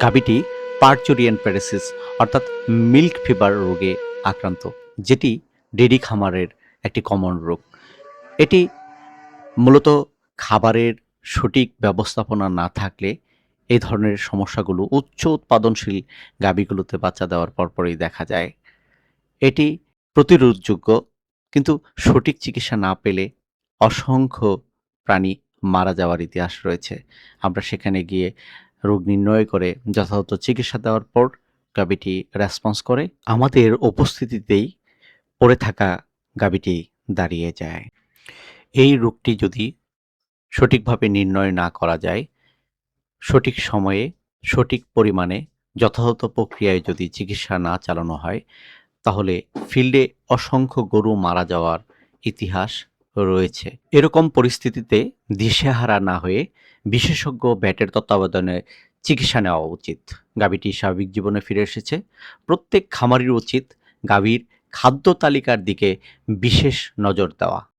গাভীটি পার্চুরিয়ান প্যারাসিস অর্থাৎ milk fever রোগে আক্রান্ত, যেটি ডেরি খামারের একটি কমন রোগ। এটি মূলত খাবারের সঠিক ব্যবস্থাপনা না থাকলে এই ধরনের সমস্যাগুলো উচ্চ উৎপাদনশীল গাভীগুলোতে বাচ্চা দেওয়ার পরপরই দেখা যায়। এটি প্রতিরোধযোগ্য, কিন্তু সঠিক চিকিৎসা না পেলে অসংখ্য প্রাণী মারা যাওয়ার ইতিহাস রয়েছে। আমরা সেখানে গিয়ে রোগ নির্ণয় করে যথাযথ চিকিৎসা দেওয়ার পর গাভীটি রেসপন্স করে আমাদের উপস্থিতিতেই পড়ে থাকা গাভীটি দাঁড়িয়ে যায়। এই রোগটি যদি সঠিকভাবে নির্ণয় না করা যায়, সঠিক সময়ে সঠিক পরিমাণে যথাযথ প্রক্রিয়ায় যদি চিকিৎসা না চালানো হয়, তাহলে ফিল্ডে অসংখ্য গরু মারা যাওয়ার ইতিহাস রয়েছে। এরকম পরিস্থিতিতে দিশেহারা না হয়ে বিশেষজ্ঞ ব্যাটের তত্ত্বাবধানে চিকিৎসা নেওয়া উচিত। গাভীটি স্বাভাবিক জীবনে ফিরে এসেছে। প্রত্যেক খামারির উচিত গাভীর খাদ্য তালিকার দিকে বিশেষ নজর দেওয়া।